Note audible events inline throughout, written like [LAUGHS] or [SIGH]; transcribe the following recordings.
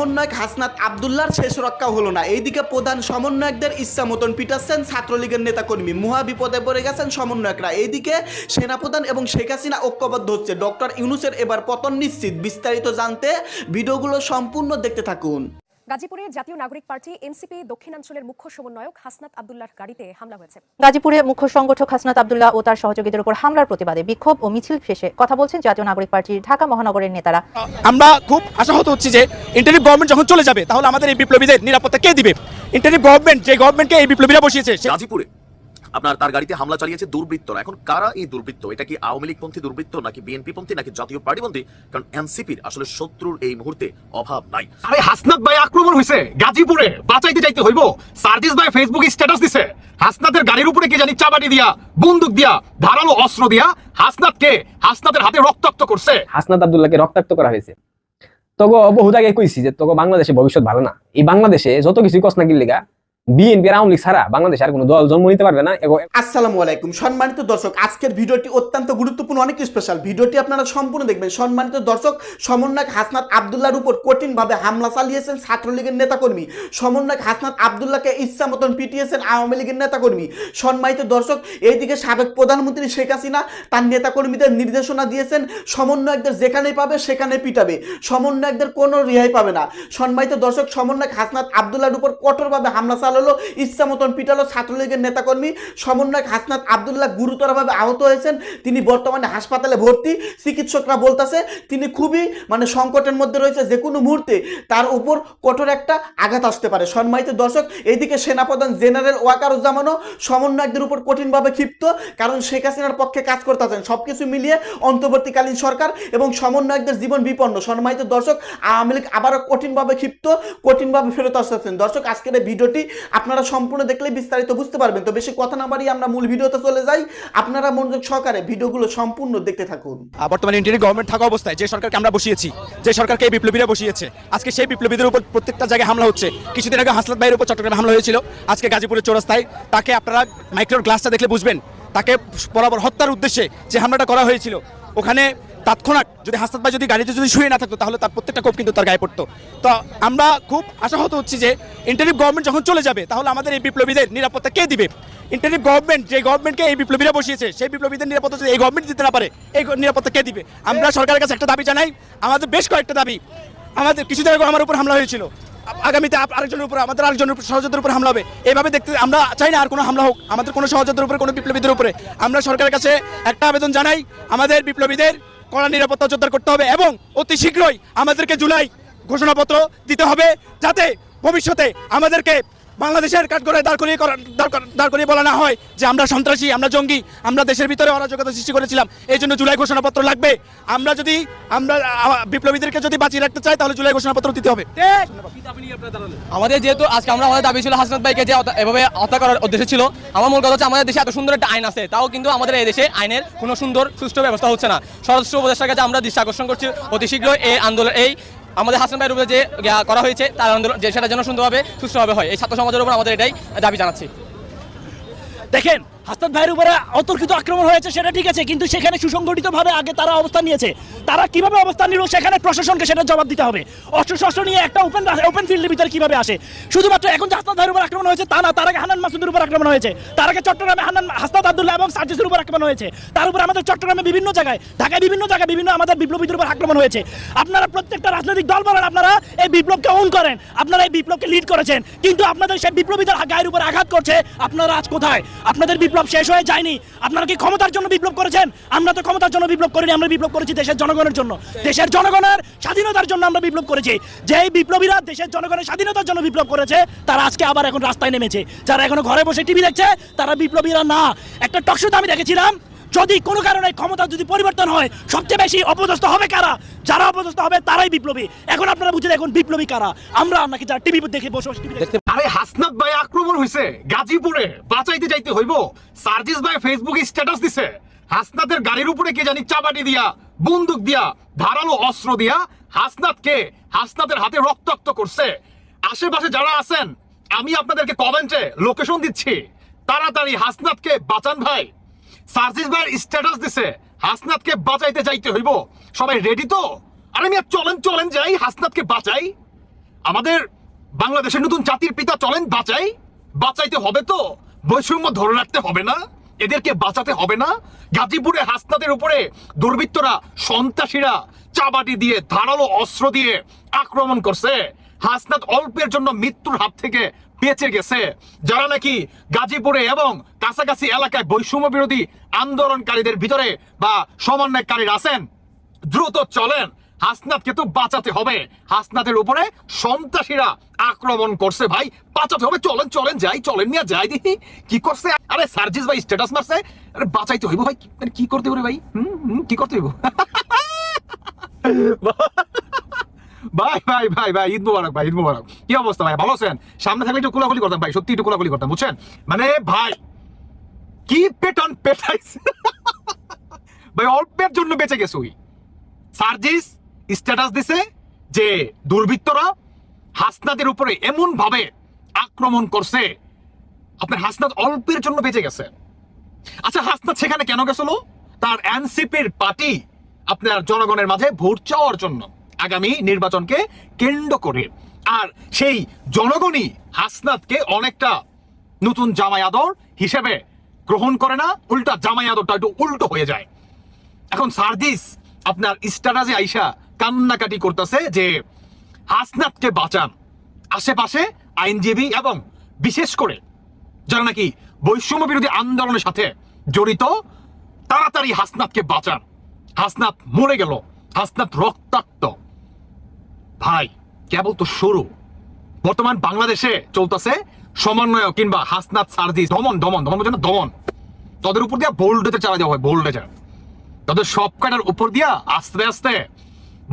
সমন্বয়ক হাসনাত আবদুল্লার শেষ রক্ষা হলো না। এইদিকে প্রধান সমন্বয়কদের ইচ্ছা মতন পিটাচ্ছেন ছাত্রলীগের নেতাকর্মী। মহা বিপদে পড়ে গেছেন সমন্বয়করা। এইদিকে সেনাপ্রধান এবং শেখ হাসিনা ঐক্যবদ্ধ হচ্ছে। ডক্টর ইউনুসের এবার পতন নিশ্চিত। বিস্তারিত জানতে ভিডিওগুলো সম্পূর্ণ দেখতে থাকুন। গাজীপুরে জাতীয় নাগরিক পার্টি এনসিপি দক্ষিণাঞ্চলের মুখ্য সমন্বয়ক হাসনাত আবদুল্লাহর গাড়িতে হামলা হয়েছে। গাজীপুরে মুখ্য সংগঠক হাসনাত আবদুল্লাহ ও তার সহযোগীদের উপর হামলার প্রতিবাদে বিক্ষোভ ও মিছিল শেষে কথা বলছেন জাতীয় নাগরিক পার্টির ঢাকা মহানগরের নেতারা। আমরা খুব আশাহত হচ্ছি যে ইন্টারিম গভর্নমেন্ট যখন চলে যাবে তাহলে আমাদের এই বিপ্লবীদের নিরাপত্তা কে দিবে? ইন্টারিম গভর্নমেন্ট যে গভর্নমেন্টকে এই বিপ্লবীরা বসিয়েছে গাজীপুরে আপনার তার গাড়িতে হামলা চালিয়েছে দুর্বৃত্তরা। এখন কারা এই দুর্বৃত্ত? এটা কি আওয়ামী লীগ পন্থী দুর্বৃত্ত নাকি বিএনপি পন্থী নাকি জাতীয় পার্টিপন্থী? কারণ এনসিপির আসলে শত্রুর এই মুহূর্তে অভাব নাই। আরে হাসনাত ভাই আক্রমণ হয়েছে গাজীপুরে বাঁচাইতে যাইতে হইব। সার্জিস ভাই ফেসবুকে স্ট্যাটাস দিছে। হাসনাতের গাড়ির উপরে কে জানি চাবাটি দিয়া বন্দুক দিয়া ধারালো অস্ত্র দিয়া হাসনাতকে হাসনাতের হাতে রক্তাক্ত করছে। হাসনাত আবদুল্লাহকে রক্তাক্ত করা হয়েছে। তগো বহু আগে কইছি যে তগো বাংলাদেশে ভবিষ্যৎ ভালো না। এই বাংলাদেশে যত কিছু কস না আওয়ামী লীগ ছাড়া বাংলাদেশে আর কোনো দল জন্ম নিতে পারবে না আসসালামু আলাইকুম। সম্মানিত দর্শক, আজকের ভিডিওটি অত্যন্ত গুরুত্বপূর্ণ, অনেক স্পেশাল ভিডিওটি আপনারা সম্পূর্ণ দেখবেন। সম্মানিত দর্শক, সমন্বয়ক হাসনাত উপর কঠিনভাবে হামলা চালিয়েছেন ছাত্রলীগের নেতাকর্মী। সমন্বয়ক হাসনাত আবদুল্লাহকে ইচ্ছা মতন পিটিয়েছেন আওয়ামী লীগের নেতাকর্মী। সম্মানিত দর্শক এইদিকে সাবেক প্রধানমন্ত্রী শেখ হাসিনা তার নেতাকর্মীদের নির্দেশনা দিয়েছেন, সমন্বয়কদের যেখানেই পাবে সেখানে পিটাবে। সমন্বয়কদের কোনো রেহাই পাবে না। সম্মানিত দর্শক, সমন্বয়ক হাসনাত আবদুল্লাহর উপর কঠোরভাবে হামলা চালালো ইচ্ছা মতন পিটালো ছাত্রলীগের নেতাকর্মী। সমন্বয়ক হাসনাত আবদুল্লাহ গুরুতরভাবে আহত হয়েছেন। তিনি বর্তমানে হাসপাতালে ভর্তি, চিকিৎসকরা বলতেছে তিনি খুবই মানে সংকটের মধ্যে রয়েছে যে কোনো মুহূর্তে তার উপর কঠোর একটা আঘাত আসতে পারে। সম্মানিত দর্শক এইদিকে সেনাপ্রধান জেনারেল ওয়াকারুজ্জামানও সমন্বয়কদের উপর কঠিনভাবে ক্ষিপ্ত, কারণ শেখ হাসিনার পক্ষে কাজ করতেছেন। সব কিছু মিলিয়ে অন্তর্বর্তীকালীন সরকার এবং সমন্বয়কদের জীবন বিপন্ন। সম্মানিত দর্শক, আওয়ামী লীগ আবারও কঠিনভাবে ক্ষিপ্ত, কঠিনভাবে ফেরত আসতেছেন। দর্শক, আজকের এই ভিডিওটি আপনারা সম্পূর্ণ দেখলে বিস্তারিত বুঝতে পারবেন। তো বেশি কথা না বাড়িয়ে আমরা মূল ভিডিওতে চলে যাই। আপনারা মনোযোগ সহকারে ভিডিওগুলো সম্পূর্ণ দেখতে থাকুন। বর্তমানে ইন্টারিম গভর্নমেন্ট থাকা অবস্থায় যে সরকারকে আমরা বসিয়েছি, যে সরকারকে এই বিপ্লবীরা বসিয়েছে, আজকে সেই বিপ্লবীদের উপর প্রত্যেকটা জায়গায় হামলা হচ্ছে। কিছুদিন আগে হাসলাত ভাইয়ের উপর চট্টগ্রামে হামলা হয়েছিল। আজকে গাজীপুরের চৌরাস্তায় তাকে আপনারা মাইক্রোর গ্লাসটা দেখলে বুঝবেন। তাকে বরাবর হত্যার উদ্দেশ্যে যে হামলাটা করা হয়েছিল, ওখানে তৎক্ষণাৎ যদি হাসনাত ভাই যদি গাড়িতে যদি শুয়ে না থাকতো, তাহলে তার প্রত্যেকটা কোপ কিন্তু তার গায়ে পড়তো। তো আমরা খুব আশাহত হচ্ছি যে ইন্টারিম গভর্নমেন্ট যখন চলে যাবে, তাহলে আমাদের এই বিপ্লবীদের নিরাপত্তা কে দিবে? ইন্টারিম গভর্নমেন্ট যে গভর্নমেন্টকে এই বিপ্লবীরা বসিয়েছে, সেই বিপ্লবীদের নিরাপত্তা যদি এই গভর্নমেন্ট দিতে না পারে, এই নিরাপত্তা কে দিবে? আমরা সরকারের কাছে একটা দাবি জানাই, আমাদের বেশ কয়েকটা দাবি। আমাদের কিছুদিন আগে আমার উপর হামলা হয়েছিল। আগামীতে আরেকজনের উপর, আমাদের আরেকজনের উপর সহযোগীদের উপর হামলা হবে। এইভাবে দেখতে আমরা চাই না আর কোনো হামলা হোক। আমাদের কোনো সহযোগীদের উপরে, কোনো বিপ্লবীদের উপরে। আমরা সরকারের কাছে একটা আবেদন জানাই, আমাদের বিপ্লবীদের কড়া নিরাপত্তা জোরদার করতে হবে এবং অতি শীঘ্রই আমাদেরকে জুলাই ঘোষণাপত্র দিতে হবে যাতে ভবিষ্যতে আমাদেরকে বাংলাদেশের কাঠগড়ায় দাঁড় করিয়ে দাঁড় করিয়ে বলা না হয় যে আমরা সন্ত্রাসী, আমরা জঙ্গি, আমরা দেশের ভিতরে অরাজকতা সৃষ্টি করেছিলাম। এই জন্য জুলাই ঘোষণাপত্র লাগবে। আমরা যদি আমরা বিপ্লবীদেরকে যদি বাঁচিয়ে রাখতে চাই, তাহলে জুলাই ঘোষণাপত্র দিতে হবে। আমাদের যেহেতু আজকে আমরা আমাদের দাবি ছিল হাসনাত ভাইকে যে এভাবে হত্যা করার উদ্দেশ্য ছিল। আমার মূল কথা হচ্ছে আমাদের দেশে এত সুন্দর একটা আইন আছে। তাও কিন্তু আমাদের এই দেশে আইনের কোনো সুন্দর, সুষ্ঠু ব্যবস্থা হচ্ছে না। স্বরাষ্ট্র উপদেষ্টার কাছে আমরা দৃষ্টি আকর্ষণ করছি। অতি শীঘ্রই এই আন্দোলন এই আমাদের হাসান ভাইয়ের উপরে যে করা হয়েছে, তার আন্দোলন যে সেটা যেন সুন্দরভাবে সুস্থভাবে হয়। এই ছাত্র সমাজের উপর আমাদের এটাই দাবি জানাচ্ছি। দেখেন হাসনাত ভাইয়ের উপরে অতর্কিত আক্রমণ হয়েছে, সেটা ঠিক আছে, কিন্তু সেখানে সুসংগঠিতভাবে আগে তারা অবস্থান নিয়েছে। তারা কীভাবে অবস্থান নিল সেখানে প্রশাসনকে সেটা জবাব দিতে হবে। অস্ত্র শস্ত্র নিয়ে একটা ওপেন ওপেন ফিল্ডের ভিতরে কীভাবে আসে? শুধুমাত্র এখন যে হাসনাত ভাইয়ের উপর আক্রমণ হয়েছে, তা না, তার আগে হানান মাসুদের উপর আক্রমণ হয়েছে। তার আগে চট্টগ্রামে হানান হাসনাত আব্দুল্লাহ এবং সার্জিসের উপর আক্রমণ হয়েছে। তার উপর আমাদের চট্টগ্রামে বিভিন্ন জায়গায়, ঢাকায় বিভিন্ন জায়গায় বিভিন্ন আমাদের বিপ্লবীদের উপর আক্রমণ হয়েছে। আপনারা প্রত্যেকটা রাজনৈতিক দল বলেন, আপনারা এই বিপ্লবকে অন করেন, আপনারা এই বিপ্লবকে লিড করেছেন, কিন্তু আপনাদের সেই বিপ্লবীদের গায়ের উপর আঘাত করছে, আপনারা আজ কোথায়? আপনাদের বিপ্লব শেষ হয়ে যায়নি। আপনারা কি ক্ষমতার জন্য বিপ্লব করেছেন? আমরা তো ক্ষমতার জন্য বিপ্লব করিনি, আমরা বিপ্লব করেছি দেশের জনগণের জন্য। দেশের জনগণের স্বাধীনতার জন্য আমরা বিপ্লব করেছি। যেই বিপ্লবীরা দেশের জনগণের স্বাধীনতার জন্য বিপ্লব করেছে, তারা আজকে আবার এখন রাস্তায় নেমেছে। যারা এখনও ঘরে বসে টিভি দেখছে, তারা বিপ্লবীরা না। একটা টকশোতে আমি দেখেছিলাম, যদি কোনো কারণে ক্ষমতা যদি পরিবর্তন হয়, সবচেয়ে বেশি অপদস্থ হবে কারা? যারা অপদস্থ হবে, তারাই বিপ্লবী। এখন আপনারা বুঝে দেখুন, বিপ্লবী কারা? আমরা নাকি যারা টিভি দেখে বসে দেখতে আরে হাসনাত ভাই আক্রমণ হয়েছে গাজীপুরে বাঁচাইতে যাইতে হইব। সার্জিস ভাই ফেসবুকে স্ট্যাটাস দিছে। হাসনাতের গাড়ির উপরে কে জানি চাবাটি দিয়া, বন্দুক দিয়া, ধারালো অস্ত্র দিয়া হাসনাতকে হাসনাতের হাতে রক্তাক্ত করছে। আশেপাশে যারা আছেন, আমি আপনাদেরকে কমেন্টে লোকেশন দিচ্ছি। তাড়াতাড়ি হাসনাতকে বাঁচান ভাই। সার্জিস ভাইয়ের স্ট্যাটাস দিছে। হাসনাতকে বাঁচাইতে যাইতে হইব। সবাই রেডি তো? আরে আমি চলেন চলেন যাই। হাসনাতকে বাঁচাই। আমাদের বাংলাদেশের নতুন জাতির পিতা চলেন বাঁচাই। বাঁচাইতে হবে তো। বৈষম্য ধরে রাখতে হবে না। এদেরকে বাঁচাতে হবে না। গাজীপুরে হাসনাদের উপরে দুর্বৃত্তরা সন্ত্রাসীরা চাবাটি দিয়ে ধারালো অস্ত্র দিয়ে আক্রমণ করছে। হাসনাত অল্পের জন্য মৃত্যুর হাত থেকে বেঁচে গেছে। যারা নাকি গাজীপুরে এবং কাছাকাছি এলাকায় বৈষম্য বিরোধী আন্দোলনকারীদের ভিতরে বা সমন্বয়কারীরা আছেন, দ্রুত চলেন। হাসনাতকে তো বাঁচাতে হবে। হাসনাতের উপরে সন্ত্রাসীরা আক্রমণ করছে ভাই। বাঁচাতে হবে। চলেন চলেন যাই চলেন নিয়ে যাই দেখি কি করছে। আরে সার্জিস ভাই স্ট্যাটাস মারছে। আরে বাঁচাইতে হইব ভাই। মানে কি করতে হবে ভাই? হুম, কি করতে হইব? [LAUGHS] ভাই ভাই ভাই ভাই ঈদ মুবারক ভাই ঈদ মুবারক। কি অবস্থা ভাই? ভালো আছেন? সামনে থাকলে একটু কোলাকুলি করতাম ভাই সত্যি একটু কোলাকুলি করতাম বুঝছেন? মানে ভাই কি পেটন পেটাইছে? [LAUGHS] ভাই অল্পের জন্য বেঁচে গেছে ওই। সার্জিস স্ট্যাটাস দিছে যে দুর্বৃত্তরা হাসনাদের উপরে এমন ভাবে আক্রমণ করছে। আপনার হাসনাত অল্পের জন্য বেঁচে গেছে। আচ্ছা হাসনাত সেখানে কেন গেছিল? তার এনসিপির পার্টি আপনার জনগণের মাঝে ভোট চাওয়ার জন্য আগামী নির্বাচনকে কেন্দ্র করে। আর সেই জনগণই হাসনাতকে অনেকটা নতুন জামাই আদর হিসেবে গ্রহণ করে না, উল্টা জামাই আদরটা একটু উল্টো হয়ে যায়। এখন সার্দিস আপনার স্ট্যাটাসে আইসা কান্নাকাটি করতেছে যে হাসনাতকে বাঁচান। আশেপাশে আইনজীবী এবং বিশেষ করে যারা নাকি বৈষম্য বিরোধী আন্দোলনের সাথে জড়িত, তাড়াতাড়ি হাসনাতকে বাঁচান। হাসনাত মরে গেল। হাসনাত রক্তাক্ত। ভাই, কেবল তো শুরু বর্তমান বাংলাদেশে চলতেছে সমন্বয় কিংবা হাসনাত সার্জিস দমন দমন দমন বোঝেন না? দমন। তাদের উপর দিয়ে বোল্ডেতে চালা দেওয়া হয় বোল্ডেজার তাদের সব কাটার উপর দিয়া আস্তে আস্তে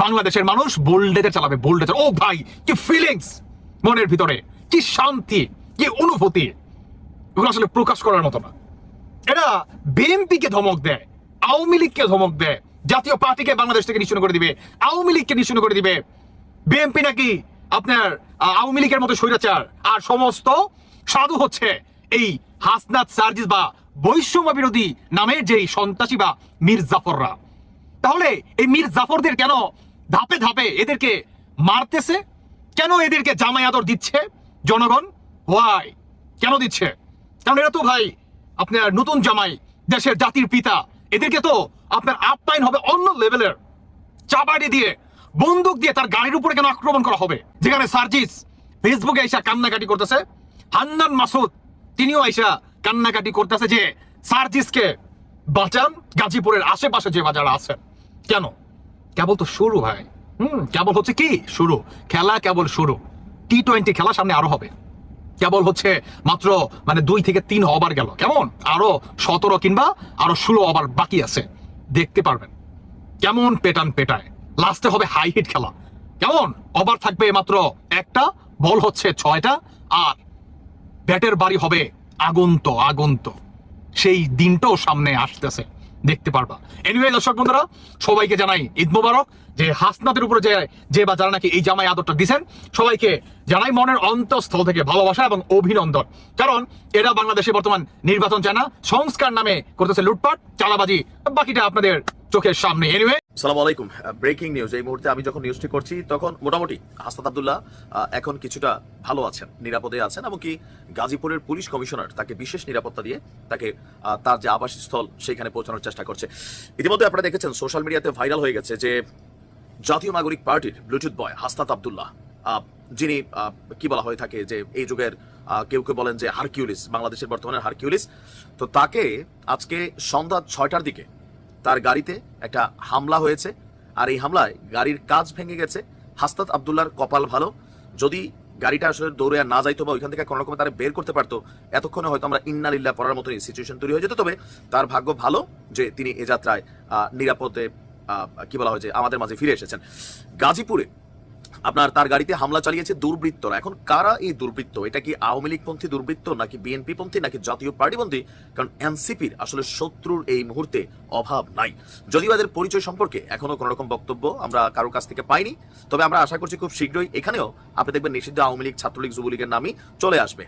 বাংলাদেশের মানুষ বোল্ডেতে চালাবে, বোল্ডেজার। ও ভাই, কি ফিলিংস মনের ভিতরে, কি শান্তি, কি অনুভূতি। এগুলো আসলে প্রকাশ করার মতো না। এরা বিএনপিকে ধমক দেয়, আওয়ামী লীগকে ধমক দেয়, জাতীয় পার্টিকে বাংলাদেশ থেকে নিশ্চয় করে দিবে, আওয়ামী লীগকে নিশ্চয় করে দিবে। বিএনপি নাকি আপনার আওয়ামী লীগের মতো স্বৈরাচার। আর সমস্ত সাধু হচ্ছে এই হাসনাত সার্জিস বা বৈষম্য বিরোধী নামের যেই সন্ত্রাসী বা মীর জাফররা তাহলে এই মীর জাফরদের কেন ধাপে ধাপে এদেরকে মারতেছে। কেন এদেরকে জামাই আদর দিচ্ছে? জনগণ হোয়াই কেন দিচ্ছে? কারণ এরা তো ভাই আপনার নতুন জামাই, দেশের জাতির পিতা। এদেরকে তো আপনার আপ্যায়ন হবে অন্য লেভেলের চাবাড়ি দিয়ে, বন্দুক দিয়ে তার গাড়ির উপরে কেন আক্রমণ করা হবে? যেখানে সার্জিস ফেসবুকে আইসা কান্নাকাটি করতেছে। হান্নান মাসুদ, তিনিও আইসা কান্নাকাটি করতেছে যে সার্জিসকে বাঁচান, গাজীপুরের আশেপাশে যে বাজারা আছে কেন? কেবল তো শুরু ভাই। হুম। কেবল হচ্ছে কি? শুরু। খেলা কেবল শুরু। টি টোয়েন্টি খেলা সামনে আরও হবে। কেবল হচ্ছে মাত্র মানে দুই থেকে তিন ওভার গেল। কেমন? আরও সতেরো কিংবা আরও ষোলো ওভার বাকি আছে। দেখতে পারবেন। কেমন পেটান পেটায়। লাস্টে হবে হাই হিট খেলা। কেমন? ওভার থাকবে মাত্র একটা বল হচ্ছে ছয়টা আর ব্যাটের বাড়ি হবে আগন্ত আগন্ত। সেই দিনটাও সামনে আসতেছে। দেখতে পারবা। এনিওয়ে দর্শক বন্ধুরা, সবাইকে জানাই ঈদ মোবারক। যে হাসনাদের উপরে যে যে বা যারা নাকি এই জামাই আদরটা দিছেন, সবাইকে জানাই মনের অন্তঃস্থল থেকে ভালোবাসা এবং অভিনন্দন। কারণ এরা বাংলাদেশে বর্তমান নির্বাচন চায় না, সংস্কার নামে করতেছে লুটপাট চালাবাজি বাকিটা আপনাদের চোখের সামনে। এনিওয়ে সালাম আলাইকুম। ব্রেকিং নিউজ এই মুহূর্তে আমি যখন নিউজটি করছি, তখন মোটামুটি হাসনাত আবদুল্লাহ এখন কিছুটা ভালো আছেন, নিরাপদে আছেন এমনকি গাজীপুরের পুলিশ কমিশনার তাকে বিশেষ নিরাপত্তা দিয়ে তাকে তার যে আবাসস্থল সেখানে পৌঁছানোর চেষ্টা করছে। ইতিমধ্যে আপনারা দেখেছেন সোশ্যাল মিডিয়াতে ভাইরাল হয়ে গেছে যে জাতীয় নাগরিক পার্টির ব্লুটুথ বয় হাসনাত আবদুল্লাহ যিনি কি বলা হয়ে থাকে যে এই যুগের কেউ কেউ বলেন যে হারকিউলিস, বাংলাদেশের বর্তমানে হারকিউলিস, তো তাকে আজকে সন্ধ্যা ছয়টার দিকে তার গাড়িতে একটা হামলা হয়েছে, আর এই হামলায় গাড়ির কাজ ভেঙে গেছে। হাস্তাত আবদুল্লার কপাল ভালো। যদি গাড়িটা আসলে দৌড়ে না যাইতো বা ওইখান থেকে কোনো রকমে তারা বের করতে পারতো, এতক্ষণে হয়তো আমরা ইন্নালিল্লা পড়ার মতনই সিচুয়েশন তৈরি হয়ে যেত। তবে তার ভাগ্য ভালো যে তিনি এ যাত্রায় নিরাপদে কি বলা হয় যে আমাদের মাঝে ফিরে এসেছেন। গাজীপুরে আপনার তার গাড়িতে হামলা চালিয়েছে দুর্বৃত্তরা। এখন কারা এই দুর্বৃত্ত? এটা কি আওয়ামী লীগ পন্থী দুর্বৃত্ত, নাকি বিএনপি পন্থী, নাকি জাতীয় পার্টিপন্থী? কারণ এনসিপির আসলে শত্রুর এই মুহূর্তে অভাব নাই। যদিও এদের পরিচয় সম্পর্কে এখনও কোনো রকম বক্তব্য আমরা কারও কাছ থেকে পাইনি। তবে আমরা আশা করছি খুব শীঘ্রই এখানেও আপনি দেখবেন নিষিদ্ধ আওয়ামী লীগ, ছাত্রলীগ, যুবলীগের নামই চলে আসবে।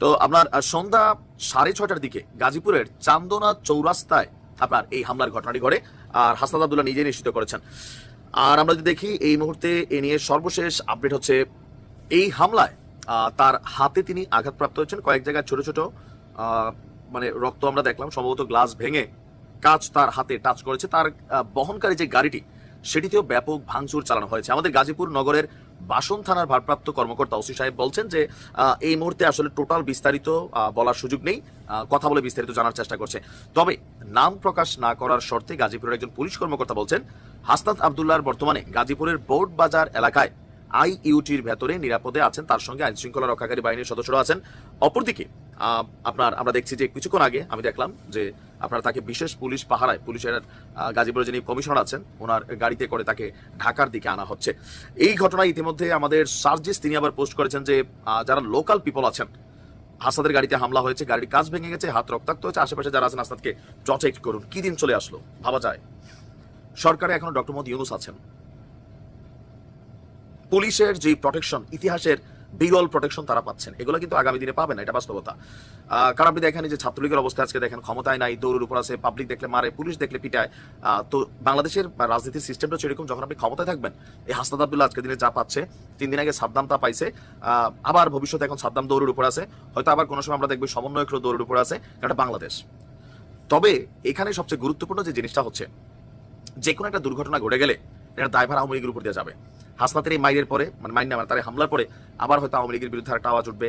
তো আপনার সন্ধ্যা সাড়ে ছটার দিকে গাজীপুরের চান্দনা চৌরাস্তায় আপনার এই হামলার ঘটনাটি ঘটে, আর হাসনাদ আবদুল্লাহ নিজে নিশ্চিত করেছেন। আর আমরা যদি দেখি, এই মুহূর্তে এ নিয়ে সর্বশেষ আপডেট হচ্ছে এই হামলায়। তার হাতে তিনি আঘাতপ্রাপ্ত হয়েছেন কয়েক জায়গায় ছোট ছোট। মানে রক্ত আমরা দেখলাম, সম্ভবত গ্লাস ভেঙে কাজ তার হাতে টাচ করেছে। তার বহনকারী যে গাড়িটি, সেটিতেও ব্যাপক ভাঙচুর চালানো হয়েছে। আমাদের গাজীপুর নগরের বাসন থানার ভারপ্রাপ্ত কর্মকর্তা ওসি সাহেব বলছেন যে এই মুহূর্তে আসলে টোটাল বিস্তারিত বলার সুযোগ নেই। কথা বলে বিস্তারিত জানার চেষ্টা করছে। তবে নাম প্রকাশ না করার শর্তে গাজীপুরের একজন পুলিশ কর্মকর্তা বলছেন, হাসনাত আবদুল্লাহর বর্তমানে গাজীপুরের বোর্ড বাজার এলাকায় আইইউটির ভেতরে নিরাপদে আছেন। তার সঙ্গে আইনশৃঙ্খলা রক্ষাকারী বাহিনীর সদস্যরা আছেন। অপরদিকে আপনার, আমরা দেখছি যে কিছুক্ষণ আগে আমি দেখলাম যে আপনারা তাকে বিশেষ পুলিশ পাহারায়, পুলিশের গাজীপুরের যিনি কমিশনার আছেন, ওনার গাড়িতে করে তাকে ঢাকার দিকে আনা হচ্ছে। এই ঘটনায় ইতিমধ্যে আমাদের সার্জিস, তিনি আবার পোস্ট করেছেন যে যারা লোকাল পিপল আছেন, হাসাদের গাড়িতে হামলা হয়েছে, গাড়ির কাজ ভেঙে গেছে, হাত রক্তাক্ত হয়েছে, আশেপাশে যারা আছেন আসাদকে প্রটেক্ট করুন। কি দিন চলে আসলো? ভাবা যায়। সরকারে এখনও ডক্টর মোহাম্মদ ইউনুস আছেন। পুলিশের যে প্রটেকশন ইতিহাসের বিরল প্রটেকশন তারা পাচ্ছেন। এগুলো কিন্তু আগামী দিনে পাবেন না, এটা বাস্তবতা। কারণ আপনি দেখেন যে ছাত্রলীগের অবস্থা, আজকে দেখেন ক্ষমতায় নাই, দৌড়ের উপর আছে পাবলিক দেখলে মারে, পুলিশ দেখলে পিটায়। তো বাংলাদেশের রাজনীতির সিস্টেমটা সেরকম যখন আপনি ক্ষমতায় থাকবেন, এই হাসনাদ আব্দুল্লাহ আজকে দিনে যা পাচ্ছে, তিন দিন আগে সাদ্দাম তা পাইছে। আবার ভবিষ্যতে এখন সাদ্দাম দৌড়ের উপর আছে, হয়তো আবার কোনো সময় আমরা দেখব সমন্বয়করা দৌড়ের উপর আছে, এটা বাংলাদেশ। তবে এখানে সবচেয়ে গুরুত্বপূর্ণ যে জিনিসটা হচ্ছে যে কোনো একটা দুর্ঘটনা ঘটে গেলে, এটা দায়ভার আওয়ামী লীগের উপর দিয়ে যাবে। হাসনাতের এই মাইরের পরে মানে মাইন না তার এই হামলার পরে আবার হয়তো আওয়ামী লীগের বিরুদ্ধে একটা আওয়াজ উঠবে।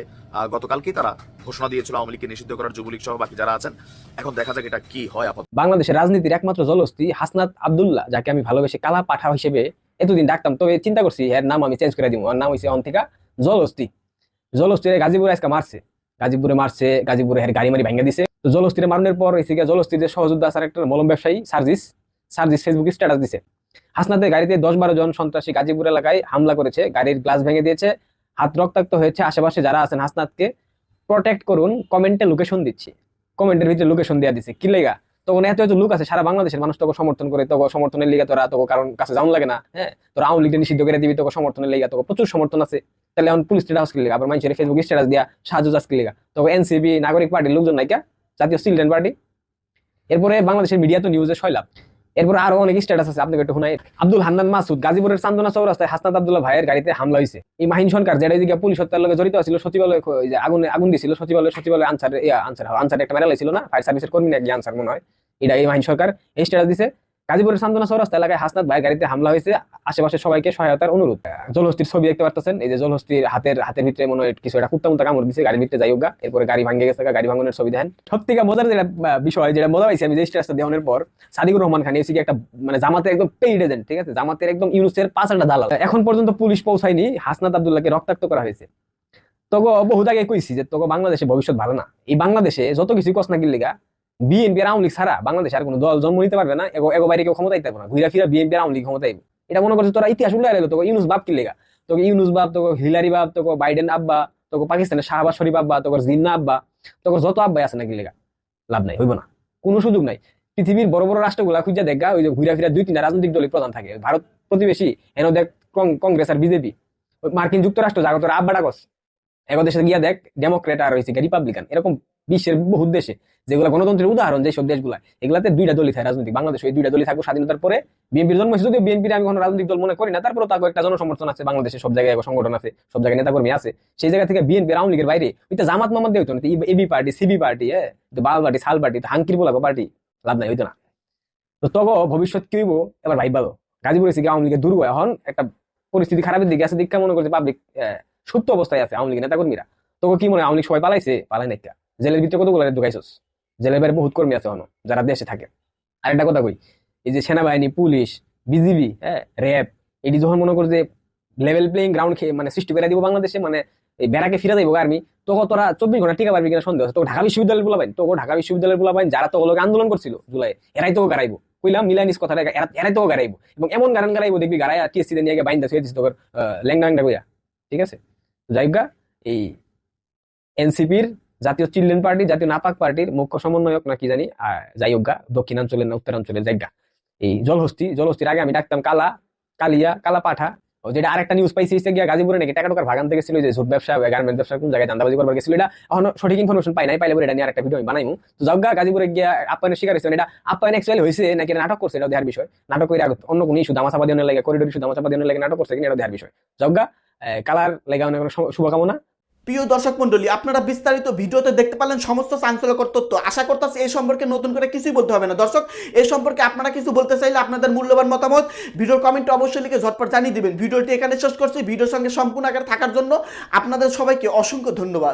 গতকালকেই তারা ঘোষণা দিয়েছিল আওয়ামী লীগকে নিষিদ্ধ করার যুবলীগ সহ বাকি যারা আছেন। এখন দেখা যাক এটা কি হয় আপাতত। বাংলাদেশের রাজনীতির একমাত্র জলস্তি হাসনাত আবদুল্লাহ, যাকে আমি ভালোবেসে কালা পাঠা হিসেবে এতদিন ডাকতাম। তবে চিন্তা করছি, এর নাম আমি চেঞ্জ করে দিব ওর নাম হয়েছে অন্তিকা জলস্তি জলস্তিরে গাজীপুরে আজকে মারছে। গাজীপুরে মারছে, গাজীপুরে হের গাড়ি মারি ভেঙে দিছে। তো জলস্তিরে মারনের পর এসে জলস্তির যে সহযোদ্ধা আছে একটা মলম ব্যবসায়ী সার্জিস সার্জিস ফেসবুকে স্ট্যাটাস দিছে। হাসনাতের গাড়িতে দশ বারো জন সন্ত্রাসী গাজীপুর এলাকায় হামলা করেছে। গাড়ির গ্লাস ভেঙে দিয়েছে। হাত রক্তাক্ত হয়েছে আশেপাশে যারা আছেন হাসনাতকে প্রোটেক্ট করুন কমেন্টে লোকেশন দিচ্ছি। কমেন্টের ভিতরে লোকেশন দেওয়া দিছে। কি লেগা? তখন এত এত লোক আছে, সারা বাংলাদেশের মানুষ তোকে সমর্থন করে, তোকে সমর্থনের লিগে তোরা, তোকে কারণ কাছে যাওয়া লাগে না হ্যাঁ? তোরা আওয়ামী লীগকে নিষিদ্ধ করে দিবি, তোকে সমর্থনের লিগে, তোকে প্রচুর সমর্থন আছে। তাহলে এখন পুলিশ স্টেটাস কি লেগা? আবার মানুষের ফেসবুক স্ট্যাটাস দিয়া সাহায্য চাষ কি লেগা? তোকে এনসিপি নাগরিক পার্টির লোকজন নাইকা জাতীয় চিলড্রেন পার্টি এরপরে বাংলাদেশের মিডিয়া তো নিউজে সয়লাভ এরপরে আরও অনেক স্ট্যাটাস আছে, আপনাকে একটু শুনাই। আব্দুল হান্নান মাসুদ, গাজীপুরের চান্দনা চৌরাস্তায় হাসনাত আব্দুল্লাহ ভাইয়ের গাড়িতে হামলা হয়েছে এই মাহিন সরকার যেটা এদিকে পুলিশ হত্যার লগে জড়িত ছিল সচিবালয় আগুন আগুন দিছিল, সচিবালয় সচিবালয় আনসার আনসার আনসার একটা মেরালাই ছিল না ফায়ার সার্ভিসের কর্মী নাকি আনসার মনে হয়। এটা এই মাহিন সরকার এই স্ট্যাটাস দিছে। গাজীপুরের চান্দনা চৌরাস্তা এলাকায় হাসনাত ভাইয়ের গাড়িতে হামলা হয়েছে। আশেপাশে সবাইকে সহায়তার অনুরোধ। জলহস্তির ছবি দেখতে পারতেছেন। এই যে জলহস্তির হাতের হাতের ভিতরে মনে হয় কিছু একটা কুত্তা মুত্তা কামড় দিছে গাড়ির ভিতরে যাই হোক এরপরে গাড়ি ভাঙে গেছে গাড়ি ভাঙনের ছবি দেখেন। সব থেকে মজার যেটা বিষয়, যেটা মজা পাইছি আমি যে স্ট্যাটাসটা দেওয়ানোর পর, সাদিকুর রহমান খান এসে একটা মানে জামাতের একদম পেইড এজেন্ট ঠিক আছে? জামাতের একদম ইউনুসের পাঁচ একটা দালাল। এখন পর্যন্ত পুলিশ পৌঁছায়নি, হাসনাত আব্দুল্লাহকে রক্তাক্ত করা হয়েছে। তোকে বহুত আগে কইছি যে তোকে বাংলাদেশে ভবিষ্যৎ ভালো না। এই বাংলাদেশে যত কিছু কস না কিনলিগা বিএনপি আওয়ামী লীগ ছাড়া বাংলাদেশে আর কোনো দল জন্ম নিতে পারবে না, এগো বাইরে কেউ ক্ষমতা দিতে পারবে না। ঘুরা ফিরা বিএনপি আওয়ামী লীগ ক্ষমতা এটা মনে করছে তোরা ইতিহাস উল্লাই গেল, তোকে ইউনুস বাপ কিনলিগা তোকে ইউনুস বাপ, তোকে হিলারি বাপ, তোকে বাইডেন আব্বা, তোকে পাকিস্তানের শাহবাজ শরীফ আব্বা, তোকে জিন্না আব্বা, তোকে যত আব্বাই আছে না কিনলিগা লাভ নাই, হইব না। কোনো সুযোগ নাই। পৃথিবীর বড় বড় রাষ্ট্রগুলা খুঁজা দেখা, ওই যে ঘুরা ফিরা দুই তিনটা রাজনৈতিক দলই প্রধান থাকে। ভারত প্রতিবেশী এনে দেখ কংগ্রেস আর বিজেপি। মার্কিন যুক্তরাষ্ট্র, জাগত আব্বাটা কস এবার দেশে গিয়া দেখ ডেমোক্রেট আর হয়েছে রিপাবলিকান এরকম বিশ্বের বহু দেশে, যেগুলো গণতন্ত্রের উদাহরণ যেসব দেশগুলা এগুলাতে দুইটা দলই থাকে রাজনৈতিক। বাংলাদেশ ওই দুইটা দলই থাকব স্বাধীনতার পরে। বিএনপির জন্ম হয়েছে যদিও বিএনপির আমি কোনো রাজনৈতিক দল মনে করি না তারপরে তাকে একটা জনসমর্থন আছে বাংলাদেশে, সব জায়গায় সংগঠন আছে, সব জায়গায় নেতাকর্মী আছে। সেই জায়গা থেকে বিএনপি আওয়ামী লীগের বাইরে, ওই তো জামাত মামাত দিয়ে হতো না এবি পার্টি, সিবি পার্টি হ্যাঁ? বাল পার্টি, সাল পার্টি হাঙ্কির বলাগো পার্টি, লাভ নাই, হইতো না। তো তগো ভবিষ্যৎ কি হইব? এবার ভাই ভালো। গাজীপুরে আওয়ামী লীগের দুর্গ। এখন একটা পরিস্থিতি খারাপের দিকে আছে, দীক্ষা মনে করছে পাবলিক সুপ্ত অবস্থায় আছে আওয়ামী লীগের নেতাকর্মীরা। তোকে কি মনে আওয়ামী লীগ সবাই পালাইছে? পালাই নাই? জেলের ভিতরে কতগুলো ঢুকাইছস? জেলের বাইরে বহুত কর্মী আছে এখনও, যারা দেশে থাকে। আরেকটা কথা কই, এই যে সেনাবাহিনী, পুলিশ, বিজিবি হ্যাঁ র্যাব, এটি যখন মনে করে যে লেভেল প্লেইং গ্রাউন্ড খেয়ে মানে সৃষ্টি করে দিব বাংলাদেশে মানে এই বেড়াকে ফিরে যাইব আর্মি তোকে তোরা চব্বিশ ঘণ্টা টিকা পারবি কিনা সন্দেহ তোকে ঢাকা বিশ্ববিদ্যালয় বলা পাইন তোকে ঢাকা বিশ্ববিদ্যালয় বলা পাইন যারা তোকে লোক আন্দোলন করছিল জুলাই, এরাই তোকে গাড়াইবো। কইলাম মিলানিস এরা- এরাই তোকে গাড়াইবো। এবং এমন গারান গাড়াইবো দেখবি গাড়াই টিএসসি নিয়ে গিয়ে বাইন্দা শুয়ে দিস তোর ল্যাংডা কইয়া ঠিক আছে? যাইগা এই এনসিপির জাতীয় চিলড্রেন পার্টি জাতীয় নাপাক পার্টির মুখ্য সমন্বয়ক না কি জানি আহ, যাই হোক গা, দক্ষিণাঞ্চলের না উত্তরাঞ্চলের জায়গা। এই জলহস্তি জলহস্তির আগে আমি ডাকতাম কালা কালিয়া কালা পাঠা যেটা আরেকটা নিউজ পাইছি হচ্ছে গিয়া গাজীপুরে নাকি টাকা টাকার ভাগান থেকে ছিল যে ঝুট ব্যবসা গার্মেন্ট ব্যবসা কোন জায়গায় দান্দাবাজি করবার গেছিল এটা এখনও সঠিক ইনফরমেশন পাই নাই পাইলে এটা নিয়ে আরেকটা ভিডিও আমি বানাইমু। তো জগা গাজীপুরে গিয়া আপ্যায়নের শিকার হয়েছে এটা আপ্যায়ন অ্যাকচুয়ালি হয়েছে নাকি নাটক করছে এটা দেখার বিষয়। নাটক করে অন্য কোনো ইস্যু দামাচাপা দিয়ে লাগে করিডোর ইস্যু দামাচাপা দিয়ে লাগে নাটক করছে কিনা এটা দেখার বিষয়। জগা কালার লেগা অনেক শুভকামনা। প্রিয় দর্শক মন্ডলী আপনারা বিস্তারিত ভিডিওতে দেখতে পারলেন সমস্ত চাঞ্চল্যকর তথ্য। আশা করতেছি এই সম্পর্কে নতুন করে কিছুই বলতে হবে না। দর্শক, এই সম্পর্কে আপনারা কিছু বলতে চাইলে আপনাদের মূল্যবান মতামত ভিডিওর কমেন্টে অবশ্যই লিখে ঝটপট জানিয়ে দিবেন। ভিডিওটি এখানে শেষ করছি। ভিডিওর সঙ্গে সম্পূর্ণ আকারে থাকার জন্য আপনাদের সবাইকে অসংখ্য ধন্যবাদ।